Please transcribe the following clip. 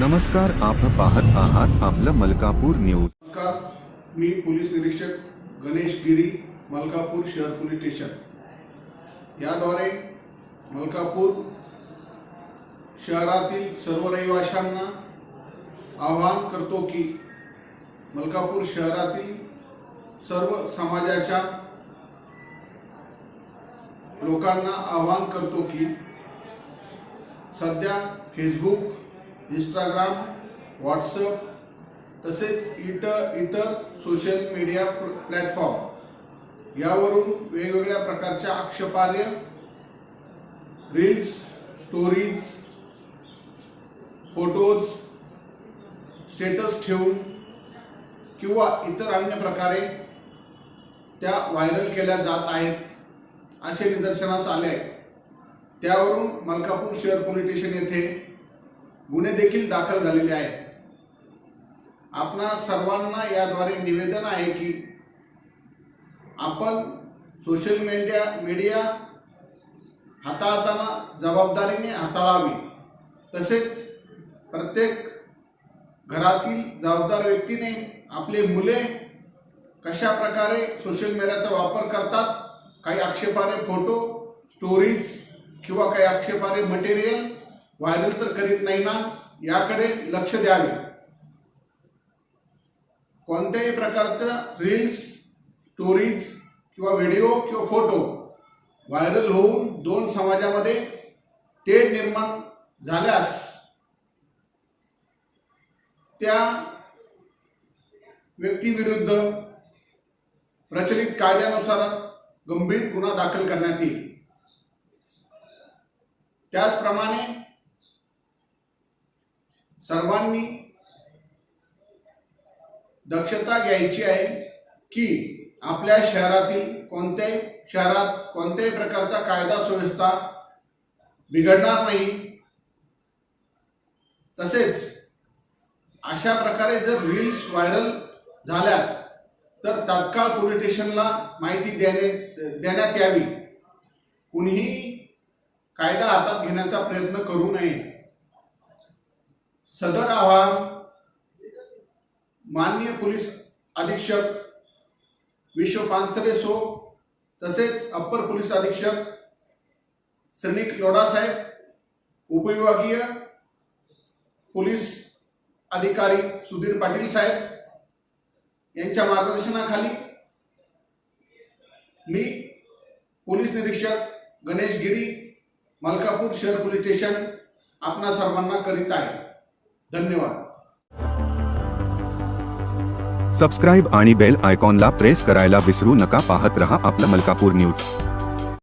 नमस्कार आपण पाहत आहात आपलं मलकापूर न्यूज. नमस्कार मी पोलीस निरीक्षक गणेश गिरी मलकापूर शहर पोलीस स्टेशन. याद्वारे मलकापूर शहरातील सर्व रहिवाशांना आवाहन करतो की मलकापूर शहरातील सर्व समाजाच्या लोकांना आवाहन करतो की सध्या फेसबुक इंस्टाग्राम व्हॉट्सअप तसेच इतर इतर सोशल मीडिया प्लॅटफॉर्म यावरून वेगवेगळ्या प्रकारच्या आक्षेपार्ह रील्स स्टोरीज फोटोज स्टेटस ठेवून किंवा इतर अन्य प्रकारे त्या व्हायरल केल्या जात आहेत असे निदर्शनास आले आहे. त्यावरून मलकापूर शहर पोलीस स्टेशन येथे गुन्हे देखील दाखल झालेले आहेत. आपणा सर्वांना याद्वारे निवेदन आहे की आपण सोशल मीडिया मीडिया हाताळताना जबाबदारीने हाताळावी. तसेच प्रत्येक घरातील जबाबदार व्यक्तीने आपले मुले कशा प्रकारे सोशल मीडियाचा वापर करतात काही आक्षेपारे फोटो स्टोरीज किंवा काही आक्षेपारे मटेरियल व्हायरल तर करीत नाही ना याकडे लक्ष द्यावे. कोणत्याही प्रकारचं रील्स स्टोरीज किंवा व्हिडिओ किंवा फोटो व्हायरल होऊन दोन समाजामध्ये ते निर्माण झाल्यास त्या व्यक्तीविरुद्ध प्रचलित कायद्यानुसार गंभीर गुन्हा दाखल करण्यात येईल. त्याचप्रमाणे सर्वांनी दक्षता घ्यायची आहे की आपल्या शहरातील कोणत्याही शहरात कोणत्याही प्रकारचा कायदा सुव्यवस्था बिघडणार नाही. तसेच अशा प्रकारे जर रील्स व्हायरल झाल्या तर तात्काळ पोलीस स्टेशनला माहिती देणे देण्यात यावी. कुणीही कायदा हातात घेण्याचा प्रयत्न करू नये. सदर आवाहन माननीय पोलीस अधीक्षक विश्व पानसरे सो तसेच अप्पर पोलीस अधीक्षक श्रेणिक लोढा साहेब उपविभागीय पोलीस अधिकारी सुधीर पाटील साहेब यांच्या मार्गदर्शनाखाली मी पोलीस निरीक्षक गणेश गिरी मलकापूर शहर पोलीस स्टेशन आपणा सर्वांना करीत आहे. धन्यवाद. सबस्क्राईब आणि बेल आयकॉनला प्रेस करायला विसरू नका. पाहत रहा आपलं मलकापूर न्यूज